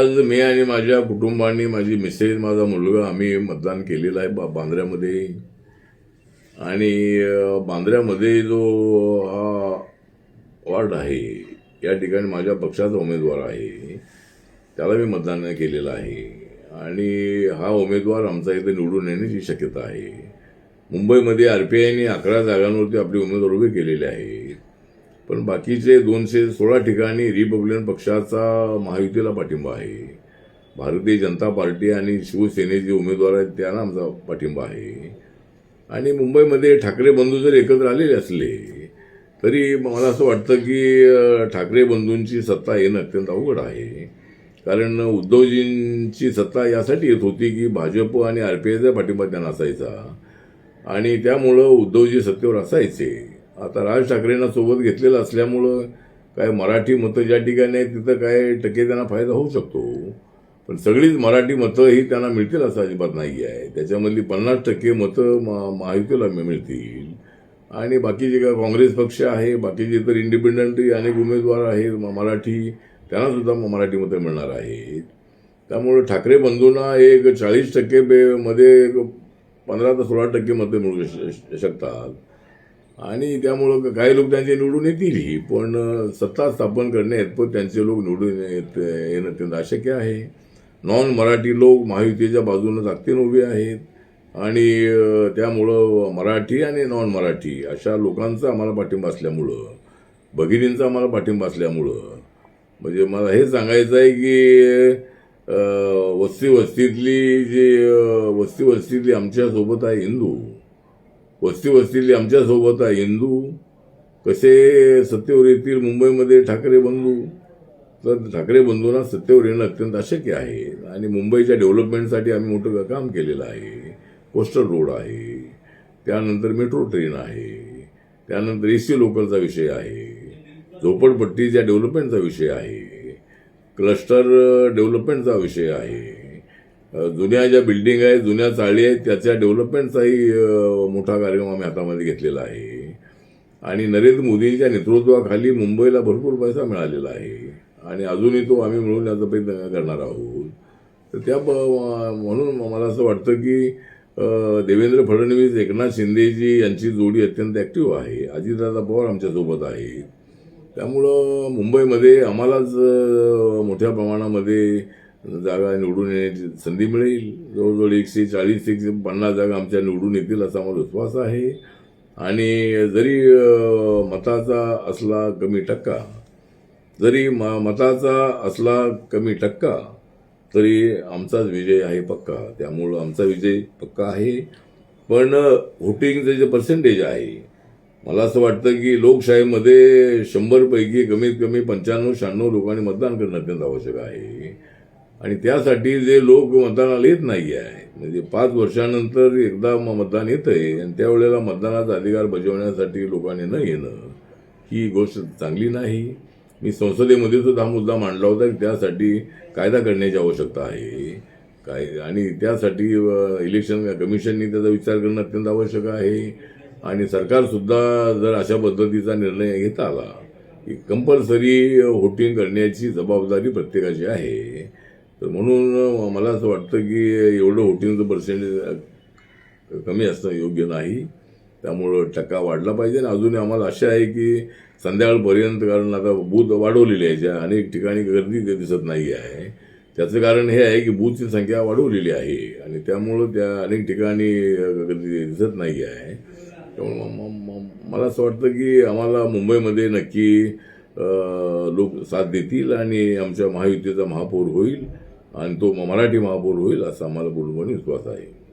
आज मी आणि माझ्या कुटुंबाने माझी मिसेस माझा मुलगा आम्ही मतदान केलेलं आहे बा- बांद्र्यामध्ये. आणि बांद्र्यामध्ये जो हा वार्ड आहे या ठिकाणी माझ्या पक्षाचा उमेदवार आहे. त्याला मी मतदान केलेलं आहे. आणि हा उमेदवार आमचा इथे निवडून येण्याची शक्यता आहे. मुंबईमध्ये आर पी आयने अकरा जागांवरती आपले उमेदवार उभे केलेले आहेत पण बाकीचे दोनशे सोळा ठिकाणी रिपब्लिकन पक्षाचा महायुतीला पाठिंबा आहे. भारतीय जनता पार्टी आणि शिवसेनेचे उमेदवार आहेत त्यांना आमचा पाठिंबा आहे. आणि मुंबईमध्ये ठाकरे बंधू जर एकत्र आलेले असले तरी मला असं वाटतं की ठाकरे बंधूंची सत्ता येणं अत्यंत अवघड आहे. कारण उद्धवजींची सत्ता यासाठी येत होती की भाजप आणि आर पी आयचा पाठिंबा त्यांना असायचा. आणि त्यामुळं उद्धवजी सत्तेवर असायचे. आता राज ठाकरेंना सोबत घेतलेलं असल्यामुळं काय मराठी मतं ज्या ठिकाणी आहेत तिथं काय टक्के त्यांना फायदा होऊ शकतो. पण सगळीच मराठी मतं ही त्यांना मिळतील असं अजिबात नाही आहे. त्याच्यामधली पन्नास टक्के मतं महायुतीला मिळतील. आणि बाकीचे काय काँग्रेस पक्ष आहे बाकीचे तर इंडिपेंडंट अनेक उमेदवार आहेत मराठी त्यांना सुद्धा मराठी मतं मिळणार आहेत. त्यामुळे ठाकरे बंधूंना एक चाळीस टक्के मध्ये एक पंधरा ते सोळा टक्के मतं मिळू श- शकतात. आणि त्यामुळं काही लोक त्यांचे निवडून येतीलही पण सत्ता स्थापन करण्यात त्यांचे लोक निवडून येत येणं अत्यंत अशक्य आहे. नॉन मराठी लोक महायुतीच्या बाजूनं ताकदीनं उभे आहेत. आणि त्यामुळं मराठी आणि नॉन मराठी अशा लोकांचा आम्हाला पाठिंबा असल्यामुळं भगिनींचा आम्हाला पाठिंबा असल्यामुळं म्हणजे मला हे सांगायचं आहे की वस्ती वस्तीतली जी वस्ती वस्तीतली आमच्यासोबत आहे हिंदू वस्ती वस्तीतली आमच्यासोबत आहे हिंदू. कसे सत्तेवर येतील मुंबईमध्ये ठाकरे बंधू? तर ठाकरे बंधूंना सत्तेवर येणं अत्यंत अशक्य आहे. आणि मुंबईच्या डेव्हलपमेंटसाठी आम्ही मोठं काम केलेलं आहे. कोस्टल रोड आहे. त्यानंतर मेट्रो ट्रेन आहे. त्यानंतर ए सी लोकलचा विषय आहे. झोपडपट्टीच्या डेव्हलपमेंटचा विषय आहे. क्लस्टर डेव्हलपमेंटचा विषय आहे. जुन्या ज्या बिल्डिंग आहेत जुन्या चाळी आहेत त्याच्या डेव्हलपमेंटचाही मोठा कार्यक्रम आम्ही हातामध्ये घेतलेला आहे. आणि नरेंद्र मोदींच्या नेतृत्वाखाली मुंबईला भरपूर पैसा मिळालेला आहे. आणि अजूनही तो आम्ही मिळून याचा प्रयत्न करणार आहोत. तर त्या ब- म्हणून मला असं वाटतं की देवेंद्र फडणवीस एकनाथ शिंदेजी यांची जोडी अत्यंत ॲक्टिव्ह आहे. अजितदादा पवार आमच्यासोबत आहेत. त्यामुळं मुंबईमध्ये आम्हालाच मोठ्या प्रमाणामध्ये जागा निवडून येण्याची संधी मिळेल. जवळजवळ एकशे चाळीस एकशे पन्नास जागा आमच्या निवडून येतील असा मला विश्वास आहे. आणि जरी मताचा असला कमी टक्का जरी म मताचा असला कमी टक्का तरी आमचाच विजय आहे पक्का. त्यामुळं आमचा विजय पक्का आहे. पण व्होटिंगचं जे पर्सेंटेज आहे मला असं वाटतं की लोकशाहीमध्ये शंभरपैकी कमीत कमी पंच्याण्णव शहाण्णव लोकांनी मतदान करणं अत्यंत आवश्यक आहे. आणि त्यासाठी जे लोक मतदानाला येत नाही आहे म्हणजे पाच वर्षानंतर एकदा मतदान येतं आहे आणि त्यावेळेला मतदानाचा अधिकार बजावण्यासाठी लोकांनी न येणं ही गोष्ट चांगली नाही. मी संसदेमध्ये सुद्धा हा मुद्दा मांडला होता की त्यासाठी कायदा करण्याची आवश्यकता आहे. काय आणि त्यासाठी इलेक्शन कमिशननी त्याचा विचार करणं अत्यंत आवश्यक आहे. आणि सरकारसुद्धा जर अशा पद्धतीचा निर्णय घेता आला की कंपल्सरी व्होटिंग करण्याची जबाबदारी प्रत्येकाची आहे तर म्हणून मला असं वाटतं की एवढं वोटिंगचं पर्सेंटेज कमी असणं योग्य नाही. त्यामुळं टक्का वाढला पाहिजे. आणि अजूनही आम्हाला आशा आहे की संध्याकाळपर्यंत कारण आता बूथ वाढवलेली आहे. ज्या अनेक ठिकाणी गर्दी ते दिसत नाही आहे. त्याचं कारण हे आहे की बूथची संख्या वाढवलेली आहे. आणि त्यामुळं त्या अनेक ठिकाणी गर्दी दिसत नाही आहे. त्यामुळं मला असं वाटतं की आम्हाला मुंबईमध्ये नक्की लोक साथ देतील आणि आमच्या महायुतीचा महापौर होईल. आणि तो मराठी महापौर होईल असा आम्हाला पूर्णपणे विश्वास आहे.